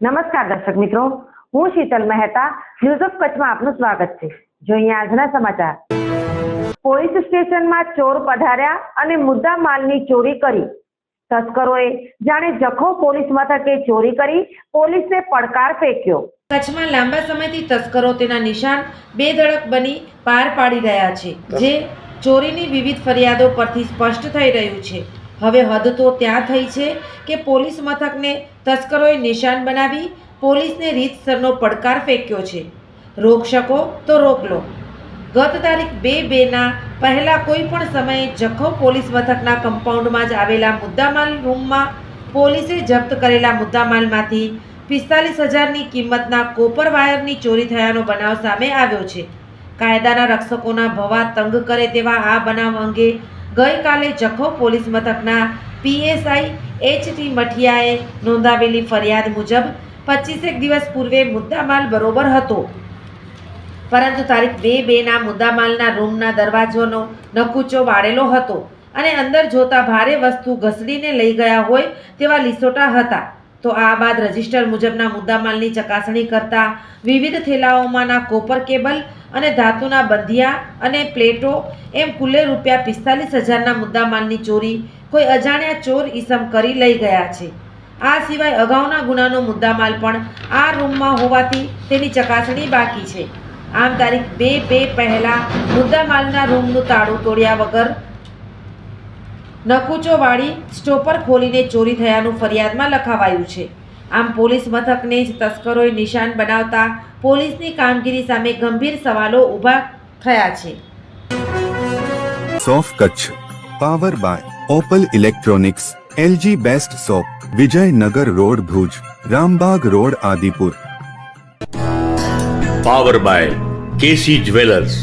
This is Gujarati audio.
નમસ્કાર દર્શક મિત્રો, હું શીતલ મહેતા ન્યૂઝ ઓફ કચ્છમાં આપનું સ્વાગત છે. જોઈએ આજના સમાચાર. પોલીસ સ્ટેશનમાં ચોર પધાર્યા અને મુદ્દા માલની ચોરી કરી. તસ્કરોએ જાણે જખો પોલીસ મથકે ચોરી કરી, પોલીસને પડકાર ફેંક્યો. કચ્છમાં લાંબા સમયથી તસ્કરો તેના નિશાન બેધડક બની પાર પાડી રહ્યા છે, જે ચોરીની વિવિધ ફરિયાદો પરથી સ્પષ્ટ થઈ રહ્યું છે. હવે હદ તો ત્યાં થઈ છે કે પોલીસ મથકને તસ્કરોએ નિશાન બનાવી પોલીસને રીતસરનો પડકાર ફેંક્યો છે. રોક શકો તો રોક લો ગત તારીખ બે બેના પહેલાં કોઈ પણ સમયે જખો પોલીસ મથકના કમ્પાઉન્ડમાં જ આવેલા મુદ્દામાલ રૂમમાં પોલીસે જપ્ત કરેલા મુદ્દામાલમાંથી પિસ્તાલીસ હજારની કિંમતના કોપર વાયરની ચોરી થયાનો બનાવ સામે આવ્યો છે. કાયદાના રક્ષકોના ભવા તંગ કરે તેવા આ બનાવ અંગે ગઈકાલે જખો પોલીસ મથકના પીએસઆઈ એચ ટી મઠિયાએ નોંધાવેલી ફરિયાદ મુજબ પચીસેક દિવસ પૂર્વે મુદ્દામાલ બરોબર હતો. પરંતુ તારીખ બે બેના મુદ્દામાલના રૂમના દરવાજોનો નકુચો વાળેલો હતો અને અંદર જોતા ભારે વસ્તુ ઘસડીને લઈ ગયા હોય તેવા લીસોટા હતા. તો આ બાદ રજિસ્ટર મુજબના મુદ્દામાલની ચકાસણી કરતા વિવિધ થેલાઓમાંના કોપર કેબલ અને ધાતુના બંધિયા અને પ્લેટો એમ કુલે રૂપિયા પિસ્તાલીસ હજારના મુદ્દામાલની ચોરી કોઈ અજાણ્યા ચોર ઈસમ કરી લઈ ગયા છે. આ સિવાય અગાઉના ગુનાનો મુદ્દામાલ પણ આ રૂમમાં હોવાથી તેની ચકાસણી બાકી છે. આમ તારીખ બે બે પહેલાં મુદ્દામાલના રૂમનું તાળું તોડ્યા વગર નકુચો વાળી સ્ટોપર ખોલીને ચોરી થયાનું ફરિયાદમાં લખાવાયું છે. આમ પોલીસ મથકને જ તસ્કરોએ નિશાન બનાવતા પોલીસની કામગીરી સામે ગંભીર સવાલો ઊભા થયા છે. સોફ Kutch power by Opal electronics LG best shop Vijaynagar road Bhuj Rambag road Adipur. Power by KC jewellers.